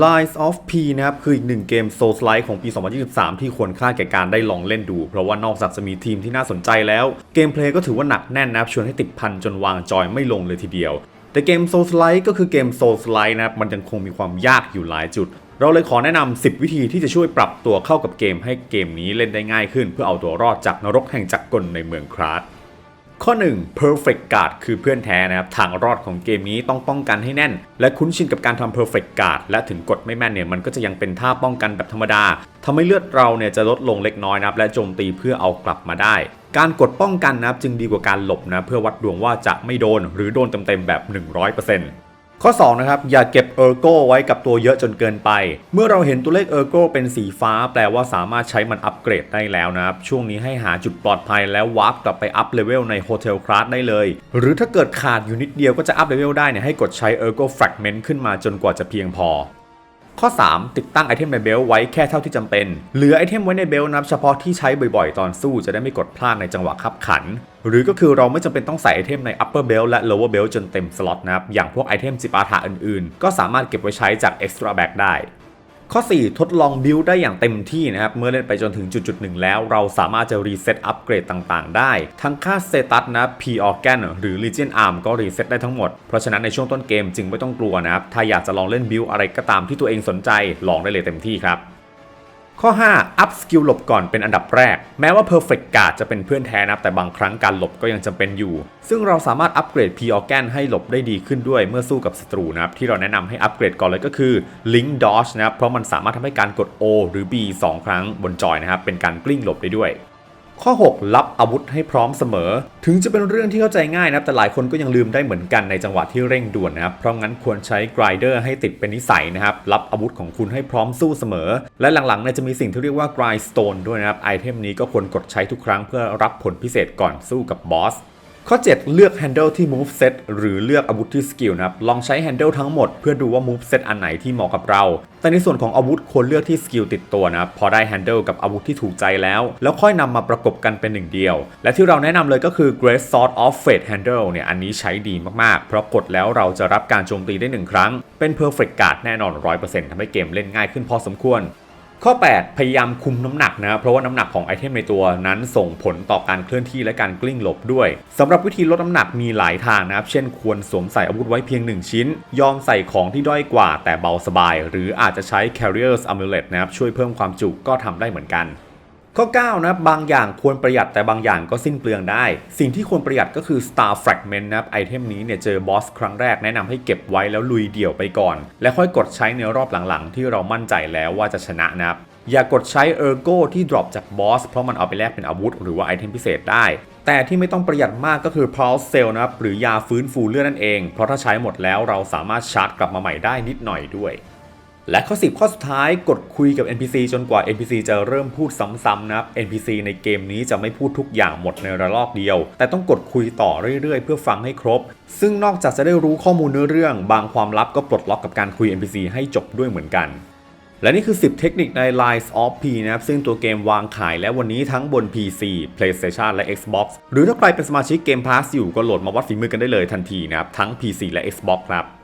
Lies of P นะครับ คืออีกหนึ่งเกม Souls Like ของปี 2023 ที่ควรค่าแก่การได้ลองเล่นดู เพราะว่านอกจากจะมีทีมที่น่าสนใจแล้ว เกมเพลย์ก็ถือว่าหนักแน่นนะครับ ชวนให้ติดพันจนวางจอยไม่ลงเลยทีเดียว แต่เกม Souls Like ก็คือเกม Souls Like นะครับ มันยังคงมีความยากอยู่หลายจุด เราเลยขอแนะนำ10 วิธีที่จะช่วยปรับตัวเข้ากับเกมให้เกมนี้เล่นได้ง่ายขึ้น เพื่อเอาตัวรอดจากนรกแห่งจักรกลในเมืองคราส ข้อ 1 perfect guard คือเพื่อนแท้นะครับ ทางรอดของเกมนี้ต้องป้องกันให้แน่น และคุ้นชินกับการทำ perfect guard และถึงกดไม่แม่นเนี่ยมันก็จะยังเป็นท่าป้องกันแบบธรรมดาทำให้เลือดเราเนี่ยจะลดลงเล็กน้อยนะครับ และโจมตีเพื่อเอากลับมาได้ การกดป้องกันนะครับจึงดีกว่าการหลบนะเพื่อวัดดวงว่าจะไม่โดนหรือโดนเต็มๆแบบ 100% ข้อ2นะครับอย่าเก็บเออร์โกไว้กับตัวเยอะจนเกินไป เมื่อเราเห็นตัวเลขเออร์โกเป็นสีฟ้า แปลว่าสามารถใช้มันอัปเกรดได้แล้วนะครับ ช่วงนี้ให้หาจุดปลอดภัยแล้ววาร์ปกลับไปอัพเลเวลในโฮเทลคลาสได้เลย หรือถ้าเกิดขาดอยู่นิดเดียวก็จะอัพเลเวลได้เนี่ยให้กดใช้เออร์โกแฟกเมนต์ขึ้นมาจนกว่าจะเพียงพอ ข้อ 3 ติดตั้งไอเทมในเบลต์ไว้แค่เท่าที่จำเป็น เหลือไอเทมไว้ในเบลต์นับเฉพาะที่ใช้บ่อยๆ ตอนสู้จะได้ไม่กดพลาดในจังหวะขับขัน หรือก็คือเราไม่จำเป็นต้องใส่ไอเทมใน upper belt และ lower belt จนเต็มสล็อตนะครับ อย่างพวกไอเทมจิปาถะอื่นๆ ก็สามารถเก็บไว้ใช้จาก extra bag ได้ ข้อ 4 ทดลองบิลได้อย่างเต็มที่นะครับ เมื่อเล่นไปจนถึงจุดๆหนึ่งแล้ว เราสามารถจะรีเซ็ตอัปเกรดต่างๆ ได้ ทั้งค่าสเตตัสนะ P organ หรือ Legion Arm ก็รีเซ็ตได้ทั้งหมด เพราะฉะนั้นในช่วงต้นเกมจึงไม่ต้องกลัวนะครับ ถ้าอยากจะลองเล่นบิลอะไรก็ตามที่ตัวเองสนใจ ลองได้เลยเต็มที่ครับ ข้อ5อัพสกิลหลบก่อนเป็นอันดับแรก แม้ว่า Perfect Guard จะเป็นเพื่อนแท้นะครับแต่บางครั้งการหลบก็ยังจำเป็นอยู่ ซึ่งเราสามารถอัปเกรด P Organ ให้หลบได้ดีขึ้นด้วยเมื่อสู้กับศัตรูนะครับ ที่เราแนะนำให้อัปเกรดก่อนเลยก็คือ Link Dodge นะครับ เพราะมันสามารถทำให้การกด O หรือ B 2 ครั้งบนจอยนะครับ เป็นการกลิ้งหลบได้ด้วย ข้อ 6 รับอาวุธให้พร้อมเสมอ ถึงจะเป็นเรื่องที่เข้าใจง่ายนะครับแต่หลายคนก็ยังลืมได้เหมือนกันในจังหวะที่เร่งด่วนนะครับเพราะงั้นควรใช้กรเดอร์ให้ติดเป็นนิสัยนะครับรับอาวุธของคุณให้พร้อมสู้เสมอ และหลังๆเนี่ยจะมีสิ่งที่เรียกว่ากรายสโตนด้วยนะครับไอเทมนี้ก็ควรกดใช้ทุกครั้งเพื่อรับผลพิเศษก่อนสู้กับบอส ข้อ 7 เลือก handle ที่ move set หรือเลือกอาวุธที่สกิลนะครับ ลองใช้ handle ทั้งหมดเพื่อดูว่า move set อันไหนที่เหมาะกับเรา แต่ในส่วนของอาวุธควรเลือกที่สกิลติดตัวนะครับ พอได้ handle กับอาวุธที่ถูกใจแล้ว แล้วค่อยนำมาประกบกันเป็นหนึ่งเดียว และที่เราแนะนำเลยก็คือ Great Sword of Fate Handle เนี่ย อันนี้ใช้ดีมากๆ เพราะกดแล้วเราจะรับการโจมตีได้หนึ่งครั้ง เป็น perfect guard แน่นอน 100%ทำให้เกมเล่นง่ายขึ้นพอสมควร ข้อ 8 พยายามคุมน้ำหนักนะครับเพราะว่าน้ำหนักของไอเทมในตัวนั้นส่งผลต่อการเคลื่อนที่และการกลิ้งหลบด้วยสำหรับวิธีลดน้ำหนักมีหลายทางนะครับ เช่นควรสวมใส่อาวุธไว้เพียง 1 ชิ้น ยอมใส่ของที่ด้อยกว่าแต่เบาสบาย หรืออาจจะใช้ carrier's amulet นะครับช่วยเพิ่มความจุก็ทำได้เหมือนกัน ข้อ 9 นะบางอย่างควรประหยัดแต่บางอย่างก็สิ้นเปลืองได้ สิ่งที่ควรประหยัดก็คือ Star Fragment นะครับไอเทมนี้เนี่ยเจอบอสครั้งแรกแนะนำให้เก็บไว้แล้วลุยเดี่ยวไปก่อน และค่อยกดใช้ในรอบหลังๆ ที่เรามั่นใจแล้วว่าจะชนะนะครับอย่ากดใช้เออร์โกที่ดรอปจากบอสเพราะมันเอาไปแลกเป็นอาวุธหรือว่าไอเทมพิเศษได้ แต่ที่ไม่ต้องประหยัดมากก็คือ Pulse Cell นะครับหรือยาฟื้นฟูเลือดนั่นเอง เพราะถ้าใช้หมดแล้วเราสามารถชาร์จกลับมาใหม่ได้นิดหน่อยด้วย และข้อ 10 ข้อสุดท้ายกดคุยกับ NPC จนกว่า NPC จะเริ่มพูดซ้ำๆนะครับ NPC ในเกมนี้จะไม่พูดทุกอย่างหมดในระลอกเดียว แต่ต้องกดคุยต่อเรื่อยๆ เพื่อฟังให้ครบ ซึ่งนอกจากจะได้รู้ข้อมูลเนื้อเรื่อง บางความลับก็ปลดล็อกกับการคุย NPC ให้จบด้วยเหมือนกันและนี่คือ 10 เทคนิคใน Lines of P นะครับ ซึ่งตัวเกมวางขายแล้ววันนี้ทั้งบน PC PlayStation และ Xbox หรือถ้าใครเป็นสมาชิก Game Pass อยู่ก็โหลดมาวัดฝีมือกันได้เลยทันทีนะครับ ทั้ง PC และ Xbox ครับ